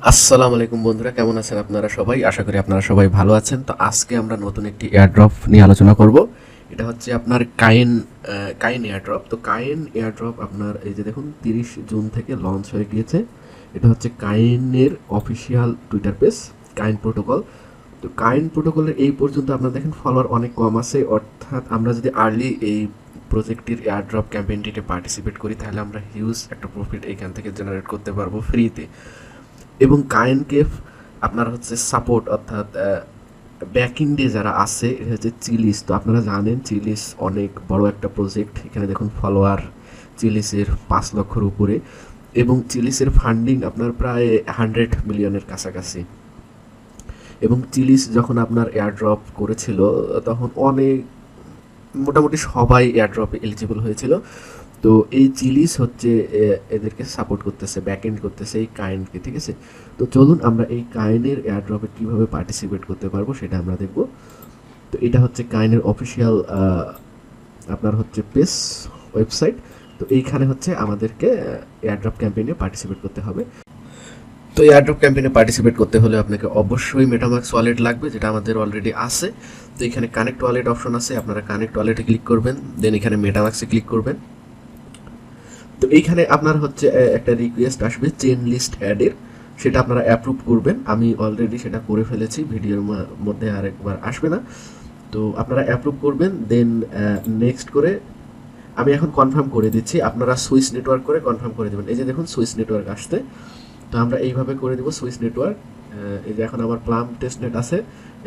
আসসালামু আলাইকুম বন্ধুরা কেমন আছেন আপনারা সবাই? আশা করি আপনারা সবাই ভালো আছেন। তো আজকে আমরা নতুন একটি এয়ারড্রপ নিয়ে আলোচনা করব। এটা হচ্ছে আপনার কাইন আহ, কাইন এয়ারড্রপ তো কাইন এয়ারড্রপ আপনার এই যে দেখুন তিরিশ জুন থেকে লঞ্চ হয়ে গিয়েছে। এটা হচ্ছে কাইনের official Twitter page Kine protocol তো কাইন প্রোটোকলের এই পর্যন্ত আপনারা দেখেন ফলোয়ার অনেক কম আছে। অর্থাৎ আমরা যদি আর্লি এই প্রজেক্টটির এয়ারড্রপ ক্যাম্পেইনটিতে পার্টিসিপেট করি তাহলে আমরা হিউজ একটা প্রফিট এখান থেকে জেনারেট করতে পারব ফ্রিতে এবং কায়েনকে আপনার হচ্ছে সাপোর্ট অর্থাৎ ব্যাকিং ডে যারা আছে এটা হচ্ছে চিলিস তো আপনারা জানেন চিলিস অনেক বড় একটা প্রজেক্ট এখানে দেখুন ফলোয়ার চিলিসের পাঁচ লক্ষর উপরে। এবং চিলিসের ফান্ডিং আপনার প্রায় হান্ড্রেড মিলিয়নের কাছাকাছি। এবং চিলিস যখন আপনার এয়ারড্রপ করেছিল, তখন অনেক, মোটামুটি সবাই এয়ারড্রপে এলিজিবল হয়েছিল। তো এই চিলিস হচ্ছে এদেরকে সাপোর্ট করতেছে ব্যাক এন্ড করতেছে এই কাইন্ডকে ঠিক আছে? তো চলুন আমরা এই কাইনের এয়ারড্রপে কীভাবে পার্টিসিপেট করতে পারব সেটা আমরা দেখব। তো এটা হচ্ছে কাইনের অফিসিয়াল আপনার হচ্ছে পেস ওয়েবসাইট তো এইখানে হচ্ছে আমাদেরকে এয়ারড্রপ ক্যাম্পেইনে পার্টিসিপেট করতে হবে। তো এয়ারড্রপ ক্যাম্পেইনে পার্টিসিপেট করতে হলে আপনাকে অবশ্যই মেটামাক্স ওয়ালেট লাগবে, যেটা আমাদের অলরেডি আছে। তো এখানে কানেক্ট ওয়ালেট অপশন আছে, আপনারা কানেক্ট ওয়ালেটে ক্লিক করবেন দেন এখানে মেটামাক্সে ক্লিক করবেন। তো এইখানে আপনার হচ্ছে একটা রিকোয়েস্ট আসবে চেন লিস্ট অ্যাডের সেটা আপনারা অ্যাপ্রুভ করবেন। আমি অলরেডি সেটা করে ফেলেছি, ভিডিওর মধ্যে আরেকবার আসবে না। তো আপনারা অ্যাপ্রুভ করবেন দেন নেক্সট করে আমি এখন কনফার্ম করে দিচ্ছি, আপনারা সুইচ নেটওয়ার্ক করে কনফার্ম করে দেবেন। এই যে দেখুন সুইচ নেটওয়ার্ক আসতে তো আমরা এইভাবে করে দেবো সুইচ নেটওয়ার্ক এই যে এখন আমার প্লাম টেস্টনেট আছে,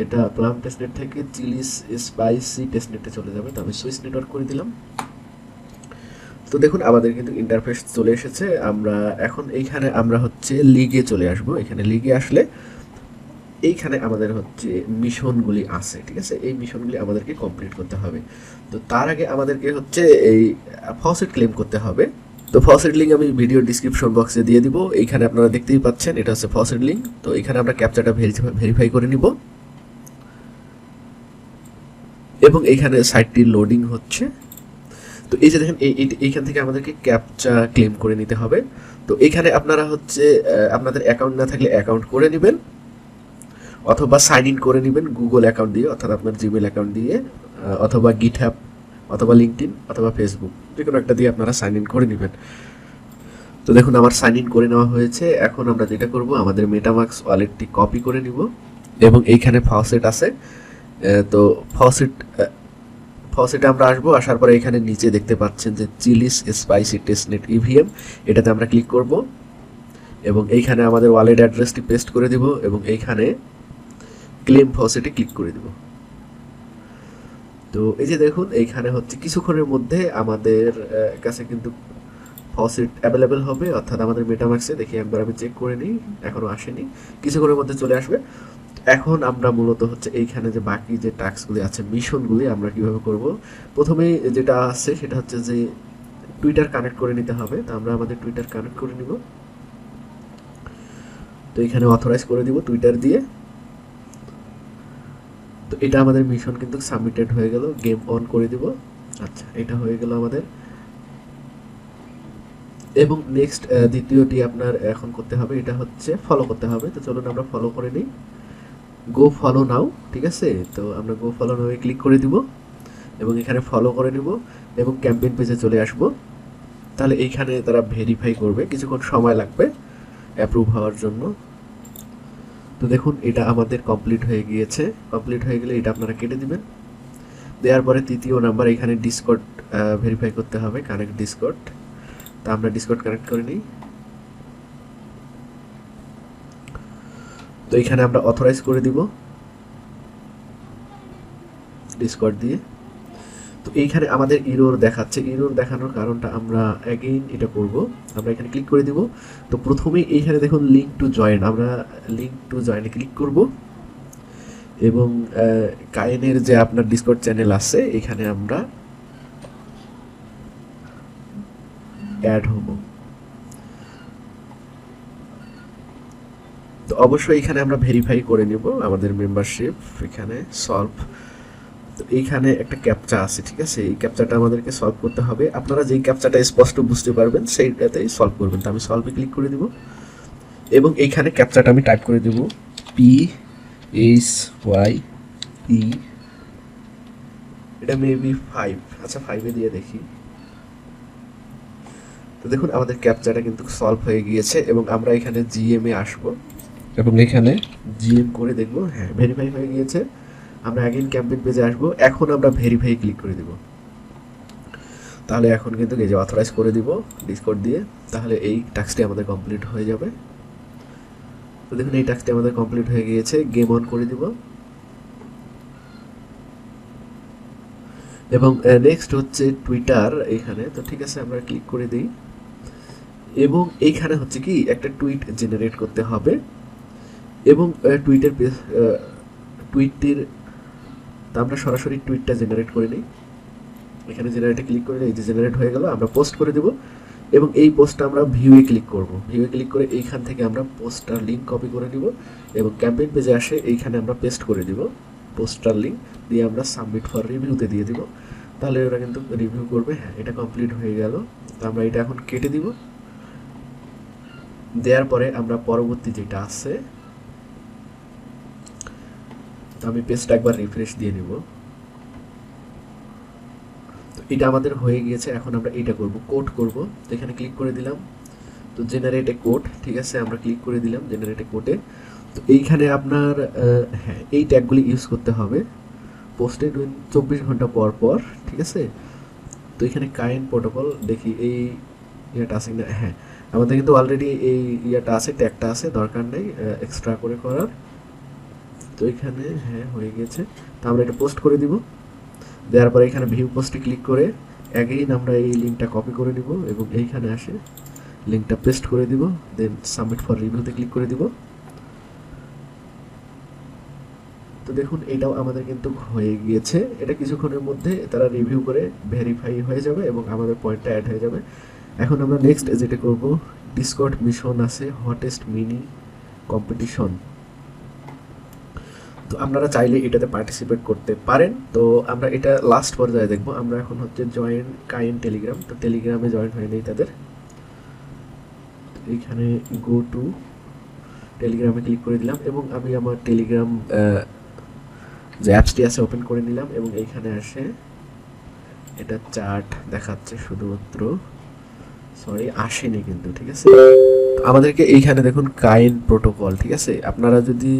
এটা প্লাম টেস্টনেট থেকে চিলিস স্পাইসি টেস্টনেটে চলে যাবে। তো আমি সুইচ নেটওয়ার্ক করে দিলাম। তো দেখুন, আমাদের কিন্তু ইন্টারফেস চলে এসেছে। আমরা এখন এইখানে আমরা হচ্ছে লিগে চলে আসব। এখানে লিগে আসলে এইখানে আমাদের হচ্ছে মিশনগুলি আছে, ঠিক আছে? এই মিশনগুলি আমাদেরকে কমপ্লিট করতে হবে। তো তার আগে আমাদেরকে হচ্ছে এই ফসেট ক্লেম করতে হবে। তো ফসেট লিঙ্ক আমি ভিডিও ডিসক্রিপশন বক্সে দিয়ে দিব। এইখানে আপনারা দেখতেই পাচ্ছেন, এটা হচ্ছে ফসেট লিঙ্ক তো এখানে আমরা ক্যাপচারটা ভেরিফাই করে নিব। এবং এইখানে সাইটটি লোডিং হচ্ছে। তো এই যে দেখেন, এই, এই- এইখান থেকে আমাদেরকে ক্যাপচা ক্লেম করে নিতে হবে। তো এখানে আপনারা হচ্ছে আপনাদের অ্যাকাউন্ট না থাকলে অ্যাকাউন্ট করে নেবেন অথবা সাইন ইন করে নেবেন গুগল অ্যাকাউন্ট দিয়ে, অর্থাৎ আপনার জিমেল অ্যাকাউন্ট দিয়ে অথবা গিটহ্যাপ অথবা লিঙ্কডিন অথবা ফেসবুক যে কোনো একটা দিয়ে আপনারা সাইন ইন করে নেবেন। তো দেখুন, আমার সাইন ইন করে নেওয়া হয়েছে। এখন আমরা যেটা করব, আমাদের মেটামাক্স ওয়ালেটটি কপি করে নিব। এবং এইখানে ফাউসেট আছে। তো ফাউসেট ফসেটে আমরা আসব, আসার পরে এখানে নিচে দেখতে পাচ্ছেন যে চিলিস স্পাইসি টেস্টনেট ইভিএম এটাতে আমরা ক্লিক করব এবং এইখানে আমাদের ওয়ালেট অ্যাড্রেসটি পেস্ট করে দিব এবং এইখানে ক্লেম ফসেটে ক্লিক করে দিব। তো এই যে দেখুন, এইখানে হচ্ছে কিছুক্ষণের মধ্যে আমাদের কাছে কিন্তু ফসেট অ্যাভেলেবেল হবে, অর্থাৎ আমাদের মেটামাক্সে দেখি একবার আমি চেক করে নিই এখনও আসেনি। কিছুক্ষণের মধ্যে চলে আসবে। এখন আমরা মূলত হচ্ছে এইখানে যে বাকি যে টাস্কগুলি আছে, মিশনগুলি আমরা কীভাবে করব? প্রথমে যেটা আছে সেটা হচ্ছে যে টুইটার কানেক্ট করে নিতে হবে। তো আমরা আমাদের টুইটার কানেক্ট করে নিব। তো এখানে অথরাইজ করে দিব টুইটার দিয়ে। তো এটা আমাদের মিশন কিন্তু সাবমিটেড হয়ে গেল। গেম অন করে দিব। আচ্ছা এটা হয়ে গেল আমাদের। এবং নেক্সট দ্বিতীয়টি আপনার এখন করতে হবে, এটা হচ্ছে ফলো করতে হবে। তো চলুন আমরা ফলো করে নিই। গো ফলো নাও ঠিক আছে? তো আমরা গো ফলো নাও ক্লিক করে দিব এবং এখানে ফলো করে নিব এবং ক্যাম্পেইন পেজে চলে আসব। তাহলে এইখানে তারা ভেরিফাই করবে, কিছুক্ষণ সময় লাগবে অ্যাপ্রুভ হওয়ার জন্য। তো দেখুন, এটা আমাদের কমপ্লিট হয়ে গিয়েছে। কমপ্লিট হয়ে গেলে এটা আপনারা কেটে দিবেন। দেওয়ার পরে তৃতীয় নাম্বার এখানে ডিসকর্ড ভেরিফাই করতে হবে কানেক্ট ডিসকর্ড তা আমরা ডিসকর্ড কানেক্ট করে নিই। তো এখানে আমরা অথরাইজ করে দিব। ডিসকর্ড দিয়ে। তো এইখানে আমাদের ইরোর দেখাচ্ছে। ইরোর দেখানোর কারণটা আমরা অ্যাগেইন এটা করব। আমরা এখানে ক্লিক করে দিব। তো প্রথমেই এইখানে দেখুন লিঙ্ক টু জয়েন আমরা লিঙ্ক টু জয়েনে ক্লিক করব। এবং কায়েনের যে আপনার ডিসকর্ড চ্যানেল আছে, এখানে আমরা অ্যাড হব। অবশ্যই এখানে আমরা ভেরিফাই করে নিব আমাদের মেম্বারশিপ এখানে সলভ তো এইখানে একটা ক্যাপচা আছে, ঠিক আছে? এই ক্যাপচাটা আমাদেরকে সলভ করতে হবে। আপনারা যেই ক্যাপচাটা স্পষ্ট বুঝতে পারবেন, সেইটাতেই সলভ করবেন। তো আমি সলভে ক্লিক করে দিব এবং এইখানে ক্যাপচাটা আমি টাইপ করে দেব পি এইচ ওয়াই ই এটা মেবি ফাইভ আচ্ছা ফাইভে দিয়ে দেখি। তো দেখুন, আমাদের ক্যাপচাটা কিন্তু সলভ হয়ে গিয়েছে এবং আমরা এখানে জিএম আসব। এবং এখানে জিএম করে দেখব। হ্যাঁ ভেরিফাই হয়ে গিয়েছে। আমরা অ্যাগেন ক্যাম্পেইন পেজে আসব। এখন আমরা ভেরিফাই ক্লিক করে দিব। তাহলে এখন কিন্তু এই যে অথরাইজ করে দিব ডিসকোড দিয়ে, তাহলে এই টাস্কটি আমাদের কমপ্লিট হয়ে যাবে। তো দেখুন, এই টাস্কটি আমাদের কমপ্লিট হয়ে গিয়েছে। গেম অন করে দিব। এবং নেক্সট হচ্ছে টুইটার এখানে। তো ঠিক আছে, আমরা ক্লিক করে দিই। এবং এইখানে হচ্ছে কি, একটা টুইট জেনারেট করতে হবে। এবং টুইটের টুইটটির তা আমরা সরাসরি টুইটটা জেনারেট করে নিই এখানে জেনারেটে ক্লিক করে এই যে জেনারেট হয়ে গেল, আমরা পোস্ট করে দেব এবং এই পোস্টটা আমরা ভিউয়ে ক্লিক করব। ভিউয়ে ক্লিক করে এইখান থেকে আমরা পোস্টটার লিঙ্ক কপি করে নিব এবং ক্যাম্পেইন পেজে আসে এইখানে আমরা পেস্ট করে দিব পোস্টার লিঙ্ক দিয়ে আমরা সাবমিট ফর রিভিউতে দিয়ে দিব। তাহলে ওরা কিন্তু রিভিউ করবে হ্যাঁ এটা কমপ্লিট হয়ে গেল। আমরা এটা এখন কেটে দিব। দেওয়ার পরে আমরা পরবর্তী যেটা আছে তো আমি পেজটা একবার রিফ্রেশ দিয়ে নেব। তো এটা আমাদের হয়ে গিয়েছে, এখন আমরা এটা করব কোড করব। তো এখানে ক্লিক করে দিলাম। তো জেনারেট এ কোড ঠিক আছে? আমরা ক্লিক করে দিলাম জেনারেট এ। কোডে তো এইখানে আপনার হ্যাঁ এই ট্যাগগুলি ইউজ করতে হবে। পোস্টে চব্বিশ ঘণ্টা পর পর, ঠিক আছে? তো এখানে কাইন প্রোটোকল দেখি এই ইয়েটা আছে না হ্যাঁ আমাদের কিন্তু অলরেডি এই ইয়েটা আছে ট্যাগটা আছে, দরকার নেই এক্সট্রা করে করার। তো এখানে হ্যাঁ হয়ে গেছে। তো আমরা এটা পোস্ট করে দিব। দেওয়ার পরে এখানে ভিউ পোস্টে ক্লিক করে অ্যাগেইন আমরা এই লিঙ্কটা কপি করে নিব এবং এইখানে আসে লিঙ্কটা পেস্ট করে দিব দেন সাবমিট ফর রিভিউতে ক্লিক করে দিব। তো দেখুন, এটাও আমাদের কিন্তু হয়ে গিয়েছে। এটা কিছুক্ষণের মধ্যে তারা রিভিউ করে ভেরিফাই হয়ে যাবে এবং আমাদের পয়েন্টটা অ্যাড হয়ে যাবে। এখন আমরা নেক্সট যেটা করব ডিসকর্ড মিশন আছে হটেস্ট মিনি কম্পিটিশন তো আপনারা চাইলে এটাতে পার্টিসিপেট করতে পারেন। তো আমরা এটা লাস্ট পর্যায়ে দেখব। আমরা এখন হচ্ছে জয়েন কাইন টেলিগ্রাম তো টেলিগ্রামে জয়েন হয়ে নেই তাদের। এখানে গো টু টেলিগ্রামে ক্লিক করে দিলাম এবং আমি আমার টেলিগ্রাম যে অ্যাপসটি আছে ওপেন করে নিলাম এবং এইখানে আসে এটা চার্ট দেখাচ্ছে শুধুমাত্র। সরি আসেনি কিন্তু, ঠিক আছে? আমাদেরকে এইখানে দেখুন কাইন প্রোটোকল ঠিক আছে? আপনারা যদি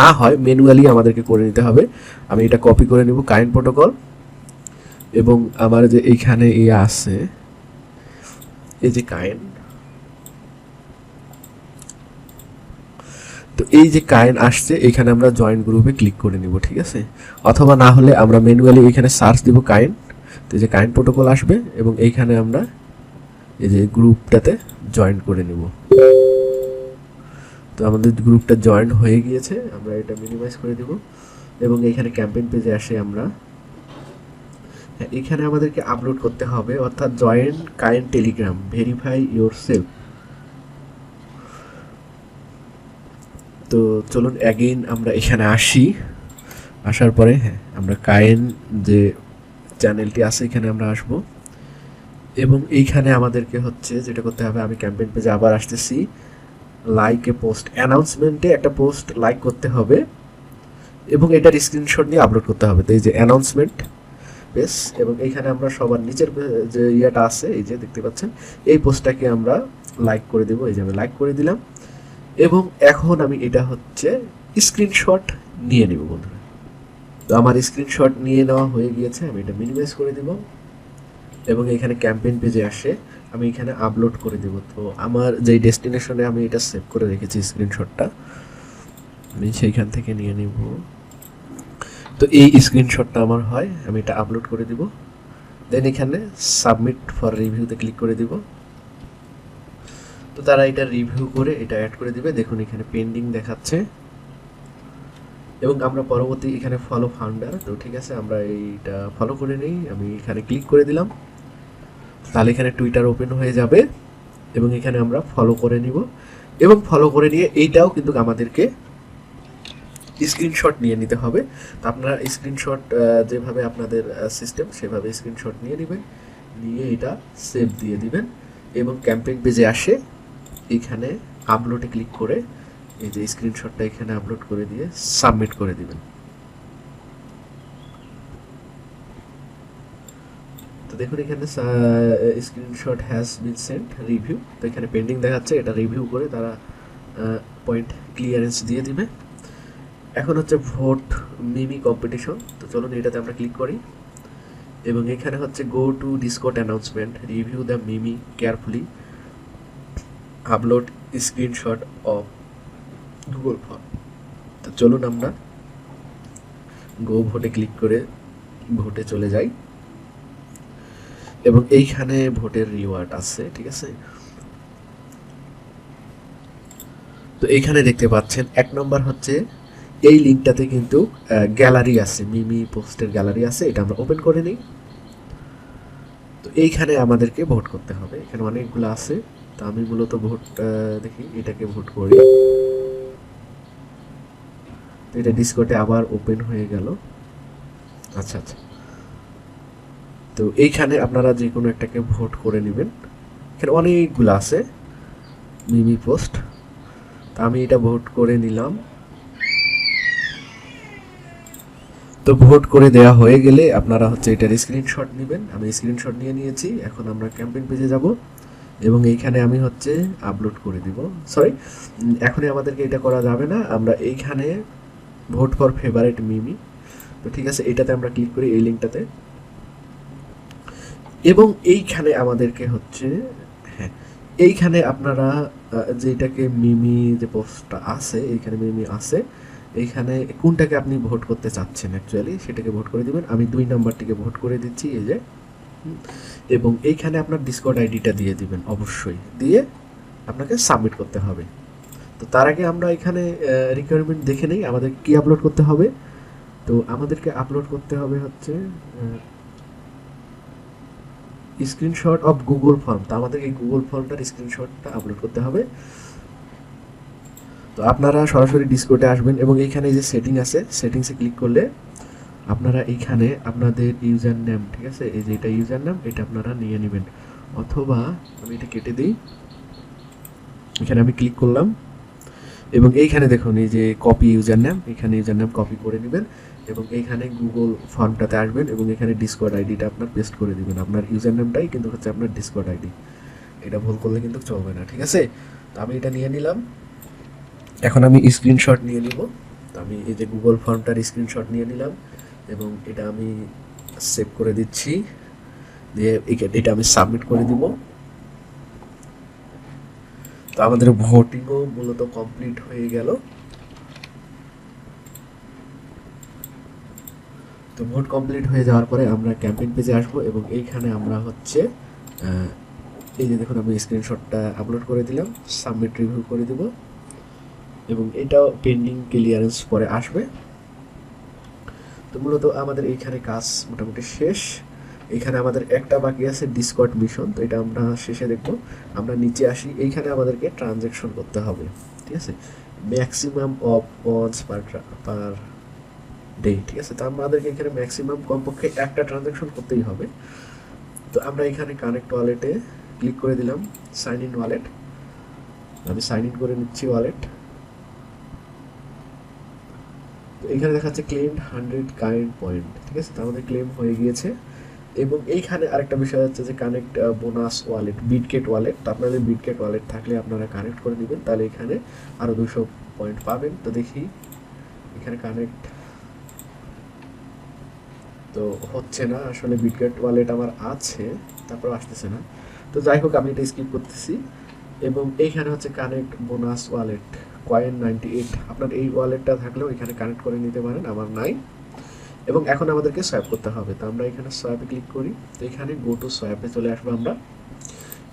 না হয় ম্যানুয়ালি আমাদেরকে করে নিতে হবে। আমি এটা কপি করে নিব কাইন প্রোটোকল এবং আমার যে এইখানে ইয়ে আছে, এই যে কাইন তো এই যে কাইন আসছে এখানে আমরা জয়েন্ট গ্রুপে ক্লিক করে নিব, ঠিক আছে? অথবা না হলে আমরা ম্যানুয়ালি এখানে সার্চ দিব কাইন তো যে কাইন প্রোটোকল আসবে, এবং এইখানে আমরা এই যে গ্রুপটাতে জয়েন করে নিব। তো আমাদের গ্রুপটা জয়েন হয়ে গিয়েছে আমরা এটা মিনিমাইজ করে দিব। এবং এখানে ক্যাম্পেইন পেজে আসে আমরা। হ্যাঁ, এখানে আমাদেরকে আপলোড করতে হবে অর্থাৎ জয়েন কাইন টেলিগ্রাম ভেরিফাই ইউর সেলফ তো চলুন অ্যাগেইন আমরা এখানে আসি। আসার পরে হ্যাঁ আমরা কায়েন যে চ্যানেলটি আছে এখানে আমরা আসব। এবং এইখানে আমাদেরকে হচ্ছে যেটা করতে হবে আমি ক্যাম্পেইন পেজে আবার আসতেছি। লাইক পোস্ট অ্যানাউন্সমেন্টে একটা পোস্ট লাইক করতে হবে এবং এটার স্ক্রিনশট নিয়ে আপলোড করতে হবে। তো এই যে অ্যানাউন্সমেন্ট বেশ এবং এইখানে আমরা সবার নিচের যে ইয়েটা আছে, এই যে দেখতে পাচ্ছেন, এই পোস্টটাকে আমরা লাইক করে দেবো। এই যে আমি লাইক করে দিলাম এবং এখন আমি এটা হচ্ছে স্ক্রিনশট নিয়ে নেব বন্ধুরা। তো আমার স্ক্রিনশট নিয়ে নেওয়া হয়ে গিয়েছে, আমি এটা মিনিমাইজ করে দেব এবং এখানে ক্যাম্পেইন পেজে আসে। আমি এখানে আপলোড করে দেব। তো আমার যেই ডেস্টিনেশনে আমি এটা সেভ করে রেখেছি স্ক্রিনশটটা আমি সেইখান থেকে নিয়ে নেব। তো এই স্ক্রিনশটটা আমার হয়, আমি এটা আপলোড করে দিব। দেন এখানে সাবমিট ফর রিভিউতে ক্লিক করে দিব। তো তারা এটা রিভিউ করে এটা অ্যাড করে দিবে। দেখুন এখানে পেন্ডিং দেখাচ্ছে। এবং আমরা পরবর্তী এখানে ফলো ফাউন্ডার তো ঠিক আছে, আমরা এইটা ফলো করে নিই। আমি এখানে ক্লিক করে দিলাম। তাহলে এখানে টুইটার ওপেন হয়ে যাবে এবং এখানে আমরা ফলো করে নিব এবং ফলো করে নিয়ে এইটাও কিন্তু আমাদেরকে স্ক্রিনশট নিয়ে নিতে হবে। তো আপনারা স্ক্রিনশট যেভাবে আপনাদের সিস্টেম সেভাবে স্ক্রিনশট নিয়ে নেবেন। নিয়ে এটা সেভ দিয়ে দিবেন এবং ক্যাম্পেইন পেজে আসে। এখানে আপলোডে ক্লিক করে এই যে স্ক্রিনশটটা এখানে আপলোড করে দিয়ে সাবমিট করে দিবেন। দেখুন এখানে screenshot has been sent review তো এখানে পেন্ডিং দেখাচ্ছে, এটা রিভিউ করে তারা পয়েন্ট ক্লিয়ারেন্স দিয়ে দিবে। এখন হচ্ছে ভোট মিমি কম্পিটিশন তো চলুন এটাতে আমরা ক্লিক করি। এবং এখানে হচ্ছে go to Discord announcement review the meme carefully upload screenshot of Google form তো চলুন আমরা গো ভোটে ক্লিক করে ভোটে চলে যাই। এবং এইখানে ভোটের রিওয়ার্ড আছে, ঠিক আছে? তো এইখানে দেখতে পাচ্ছেন, এক নম্বর হচ্ছে এই লিঙ্কটাতে কিন্তু গ্যালারি আছে, মিমি পোস্টের গ্যালারি আছে, এটা আমরা ওপেন করে নিই। তো এইখানে আমাদেরকে ভোট করতে হবে, এখানে অনেকগুলো আছে, তো আমি মূলত ভোট দেখি, এটাকে ভোট করি। তো এটা ডিসকোটে আবার ওপেন হয়ে গেল। আচ্ছা আচ্ছা। তো এইখানে আপনারা যে কোনো একটাকে ভোট করে নেবেন। এখানে অনেকগুলো আছে, মিমি পোস্ট। তো আমি এটা ভোট করে নিলাম। তো ভোট করে দেওয়া হয়ে গেলে আপনারা হচ্ছে এটার স্ক্রিনশট নেবেন। আমি স্ক্রিনশট নিয়ে নিয়েছি, এখন আমরা ক্যাম্পেইন পেজে যাব এবং এইখানে আমি হচ্ছে আপলোড করে দিব। সরি এখনই আমাদেরকে এটা করা যাবে না। আমরা এইখানে ভোট ফর ফেভারিট মিমি। তো ঠিক আছে, এটাতে আমরা ক্লিক করি, এই লিঙ্কটাতে এবং এইখানে আমাদেরকে হচ্ছে হ্যাঁ এইখানে আপনারা যেটাকে মিমি যে পোস্টটা আছে, এইখানে মিমি আছে, এইখানে কোনটাকে আপনি ভোট করতে চাচ্ছেন অ্যাকচুয়ালি সেটাকে ভোট করে দিবেন। আমি দুই নাম্বারটিকে ভোট করে দিচ্ছি, এই যে এবং এইখানে আপনার ডিসকর্ড আইডিটা দিয়ে দিবেন, অবশ্যই। দিয়ে আপনাকে সাবমিট করতে হবে। তো তার আগে আমরা এখানে রিকোয়ারমেন্ট দেখে নেই, আমাদের কি আপলোড করতে হবে? তো আমাদেরকে আপলোড করতে হবে হচ্ছে স্ক্রিনশট অফ গুগল ফর্ম তো আমাদের এই গুগল ফর্মটার স্ক্রিনশটটা আপলোড করতে হবে। তো আপনারা সরাসরি ডিসকোডে আসবেন এবং এইখানে যে সেটিং আছে সেটিংসে ক্লিক করলে আপনারা এইখানে আপনাদের ইউজার নেম ঠিক আছে? এই যে এটা ইউজার নেম এটা আপনারা নিয়ে নেবেন। অথবা আমি এটা কেটে দিই। এখানে আমি ক্লিক করলাম। এবং এইখানে দেখুন, এই যে কপি ইউজার নেম এখানে ইউজার নেম কপি করে নেবেন। এবং এইখানে গুগল ফর্মটাতে আসবেন এবং এখানে ডিসকোড আইডিটা আপনার পেস্ট করে দিবেন। আপনার ইউজার নেমটাই কিন্তু হচ্ছে আপনার ডিসকোড আইডি এটা ভুল করলে কিন্তু চলবে না, ঠিক আছে? তো আমি এটা নিয়ে নিলাম। এখন আমি স্ক্রিনশট নিয়ে নিব। তো আমি এই যে গুগল ফর্মটার স্ক্রিনশট নিয়ে নিলাম এবং এটা আমি সেভ করে দিচ্ছি। দিয়ে এটা আমি সাবমিট করে দিব। তো আমাদের ভোটিংও মূলত কমপ্লিট হয়ে গেল। তো ভোট কমপ্লিট হয়ে যাওয়ার পরে আমরা ক্যাম্পেইন পেজে আসব এবং এইখানে আমরা হচ্ছে এই যে দেখুন আমি স্ক্রিনশটটা আপলোড করে দিলাম সাবমিট রিভিউ করে দিব, এবং এটাও পেন্ডিং ক্লিয়ারেন্স পরে আসবে। তো মূলত আমাদের এইখানে কাজ মোটামুটি শেষ। এখানে আমাদের একটা বাকি আছে ডিসকট মিশন তো এটা আমরা শেষে দেখব। আমরা নিচে আসি, এইখানে আমাদেরকে ট্রানজ্যাকশন করতে হবে, ঠিক আছে? Maximum of once per per day ঠিক আছে, তো আমাদেরকে এখানে ম্যাক্সিমাম কমপক্ষে একটা ট্রানজ্যাকশন করতেই হবে। তো আমরা এখানে কানেক্ট ওয়ালেটে ক্লিক করে দিলাম সাইন ইন ওয়ালেট আমি সাইন ইন করে নিচ্ছি ওয়ালেট এখানে দেখাচ্ছে ক্লেম হান্ড্রেড কারেন্ট পয়েন্ট ঠিক আছে? তো আমাদের ক্লেম হয়ে গিয়েছে। এবং এইখানে আরেকটা বিষয় হচ্ছে যে connect bonus wallet Bitget wallet আপনাদের বিটকেট ওয়ালেট থাকলে আপনারা কানেক্ট করে নেবেন, তাহলে এখানে আরও দুশো পয়েন্ট পাবেন। তো দেখি, এখানে কানেক্ট তো হচ্ছে না, আসলে বিটকেট ওয়ালেট আমার আছে তারপর আসতেছে না। তো যাই হোক, আমি এটা স্কিপ করতেছি। এবং এইখানে হচ্ছে connect bonus wallet coin ninety eight আপনার এই ওয়ালেটটা থাকলেও এখানে কানেক্ট করে নিতে পারেন, আমার নাই। এবং এখন আমাদেরকে সোয়াপ করতে হবে। তো আমরা এখানে সোয়াপে ক্লিক করি। তো এখানে গো টু সোয়াপে চলে আসব আমরা।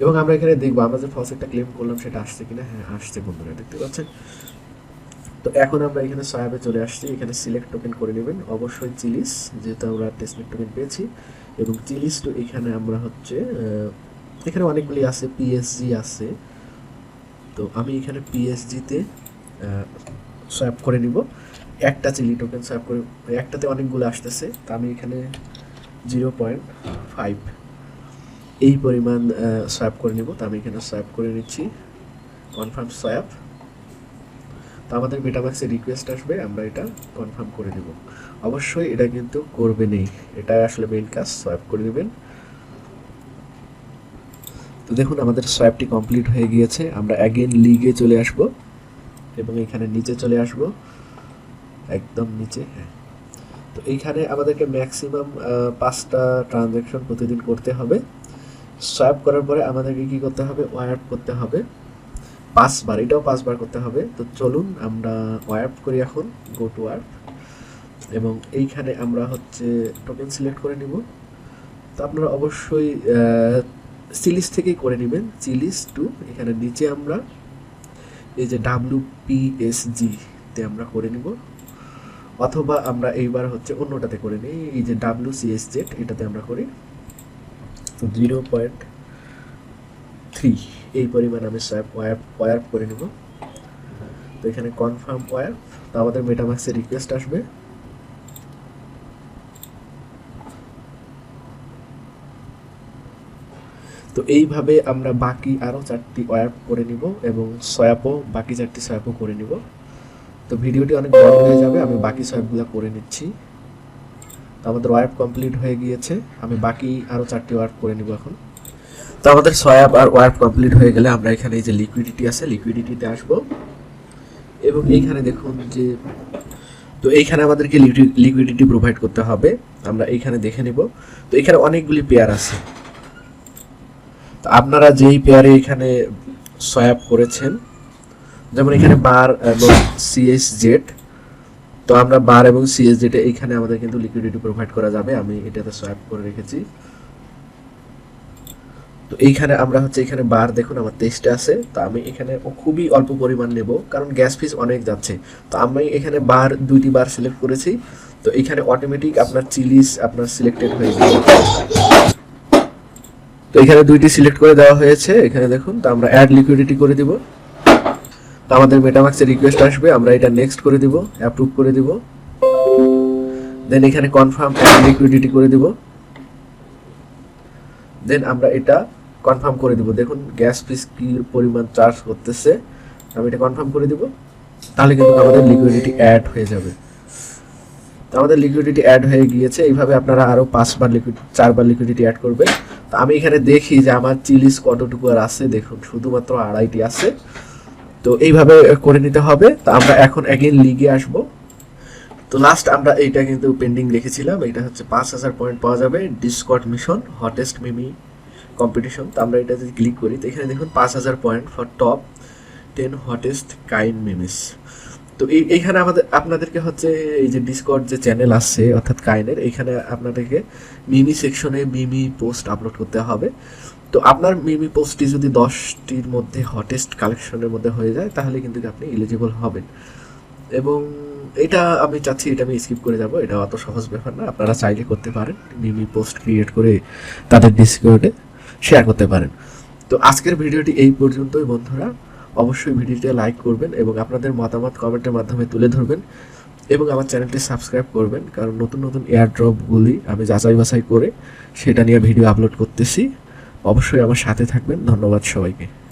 এবং আমরা এখানে দেখব, আমরা যে ফসেটটা ক্লেম করলাম, সেটা আসছে কিনা? হ্যাঁ আসছে বন্ধুরা, দেখতে পাচ্ছেন? তো এখন আমরা এখানে সোয়াবে চলে আসছি। এখানে সিলেক্ট টোকেন করে নেবেন। অবশ্যই চিলিস যেহেতু আমরা টেস্টমেন্ট টোকেন পেয়েছি। এবং চিলিস তো এখানে আমরা হচ্ছে এখানে অনেকগুলি আছে পিএসজি আছে। তো আমি এখানে পিএসজিতে সোয়াপ করে নিব। একটা চিলি টোকেন সোয়াপ করে, একটাতে অনেকগুলো আসতেছে। তো আমি এখানে জিরো পয়েন্ট ফাইভ এই পরিমাণ সোয়াপ করে নিব। তো আমি এখানে সোয়াপ করে নিচ্ছি। কনফার্ম সোয়াপ আমাদের মেটামাক্সে রিকোয়েস্ট আসবে, আমরা এটা কনফার্ম করে দেব। অবশ্যই এটা কিন্তু করবে নেই। এটা আসলে মেইন কাজ সোয়াপ করে দেবেন। তো দেখুন, আমাদের সোয়াপটি কমপ্লিট হয়ে গিয়েছে। আমরা অ্যাগেন লিগে চলে আসব এবং এখানে নিচে চলে আসব। একদম নিচে হ্যাঁ। তো এইখানে আমাদেরকে ম্যাক্সিমাম পাঁচটা ট্রানজ্যাকশন প্রতিদিন করতে হবে। সোয়াপ করার পরে আমাদেরকে কি করতে হবে? ওয়াইপ করতে হবে। পাঁচবার, এটাও পাঁচবার করতে হবে। তো চলুন, আমরা ওয়ার্প করি এখন গো টু ওয়াইপ এবং এইখানে আমরা হচ্ছে টোকেন সিলেক্ট করে নিব। তো আপনারা অবশ্যই সিলিস থেকেই করে নেবেন। চিলিস টু এখানে নিচে আমরা এই যে ডাব্লিউ তে আমরা করে নিব। অথবা আমরা এইবার হচ্ছে অন্যটাতে করে নিই, এই যে ডাব্লিউ জেড এটাতে আমরা করি। জিরো পয়েন্ট থ্রি এই পরিমাণ আমি সোয়াপ ওয়ার ওয়ার করে নেব। তো এখানে কনফার্ম ওয়ার তো আমাদের মেটামাক্সের রিকোয়েস্ট আসবে। তো এইভাবে আমরা বাকি আরও চারটি ওয়াপ করে নিব এবং সয়াপও বাকি চারটি সয়াপও করে নিব। তো ভিডিওটি অনেক বড় হয়ে যাবে, আমি বাকি সয়াপগুলো করে নিচ্ছি। তো আমাদের ওয়াপ কমপ্লিট হয়ে গিয়েছে, আমি বাকি আরও চারটি ওয়াপ করে নিব এখন। তো আমাদের সয়াপ আর ওয়াপ কমপ্লিট হয়ে গেলে আমরা এখানে যে লিকুইডিটি আছে লিকুইডিটিতে আসব। এবং এইখানে দেখুন যে, তো এইখানে আমাদেরকে লিকুইডিটি প্রোভাইড করতে হবে। আমরা এইখানে দেখে নিব। তো এখানে অনেকগুলি পেয়ার আছে। তো আপনারা যেই পেয়ারে এখানে সোয়াপ করেছেন, যেমন এখানে বার এবং সিএস জেড তো আমরা বার এবং সিএস জেটে এইখানে আমাদের কিন্তু লিকুইডিটি প্রোভাইড করা যাবে। আমি এটাতে সোয়াপ করে রেখেছি। তো এইখানে আমরা হচ্ছে এখানে বার দেখুন, আমার তেইশটা আছে। তো আমি এখানে খুবই অল্প পরিমাণ নেব, কারণ গ্যাস ফিস অনেক যাচ্ছে। তো আমি এখানে বার, দুইটি বার সিলেক্ট করেছি। তো এখানে অটোমেটিক আপনার চিলিস আপনার সিলেক্টেড হয়ে যাবে তো এখানে দুইটি সিলেক্ট করে দেওয়া হয়েছে। এখানে দেখুন, তো আমরা অ্যাড লিকুইডিটি করে দিব। তো আমাদের মেটামাক্সের রিকোয়েস্ট আসবে, আমরা এটা নেক্সট করে দিব অ্যাপ্রুভ করে দিব। দেন এখানে কনফার্ম অ্যাড লিকুইডিটি করে দিব। দেন আমরা এটা কনফার্ম করে দিব। দেখুন গ্যাস ফিস কি পরিমাণ চার্জ করতেছে। আমি এটা কনফার্ম করে দিব। তাহলে কিন্তু আমাদের লিকুইডিটি অ্যাড হয়ে যাবে। তো আমাদের লিকুইডিটি অ্যাড হয়ে গিয়েছে। এইভাবে আপনারা আরও পাঁচবার লিকুইড চারবার লিকুইডিটি অ্যাড করবেন। তো আমি এখানে দেখি যে আমার চিলিস কতটুকু আর আছে। দেখুন, শুধুমাত্র আড়াইটি আছে। তো এইভাবে করে নিতে হবে। তো আমরা এখন অ্যাগেন লিগে আসব। তো লাস্ট আমরা এইটা কিন্তু পেন্ডিং রেখেছিলাম এটা হচ্ছে পাঁচ হাজার পয়েন্ট পাওয়া যাবে Discord mission hottest meme competition তো আমরা এটা যদি ক্লিক করি। তো এখানে দেখুন পাঁচ হাজার point for top ten hottest Kine memes তো এই, এইখানে আমাদের, আপনাদেরকে হচ্ছে এই যে ডিসকট যে চ্যানেল আছে অর্থাৎ কাইনের এইখানে আপনাদেরকে মিমি সেকশনে মিমি পোস্ট আপলোড করতে হবে। তো আপনার মিমি পোস্টটি যদি দশটির মধ্যে হটেস্ট কালেকশনের মধ্যে হয়ে যায়, তাহলে কিন্তু আপনি এলিজিবল হবেন। এবং এটা আমি চাচ্ছি, এটা আমি স্কিপ করে যাব। এটা অত সহজ ব্যাপার না। আপনারা চাইলে করতে পারেন। মিমি পোস্ট ক্রিয়েট করে তাদের ডিসকর্ডে শেয়ার করতে পারেন। তো আজকের ভিডিওটি এই পর্যন্তই বন্ধুরা। অবশ্যই ভিডিওটি লাইক করবেন এবং আপনাদের মতামত কমেন্টের মাধ্যমে তুলে ধরবেন এবং আমার চ্যানেলটি সাবস্ক্রাইব করবেন। কারণ নতুন নতুন এয়ার ড্রপগুলি আমি যাচাই বাছাই করে সেটা নিয়ে ভিডিও আপলোড করতেছি। অবশ্যই আমার সাথে থাকবেন। ধন্যবাদ সবাইকে।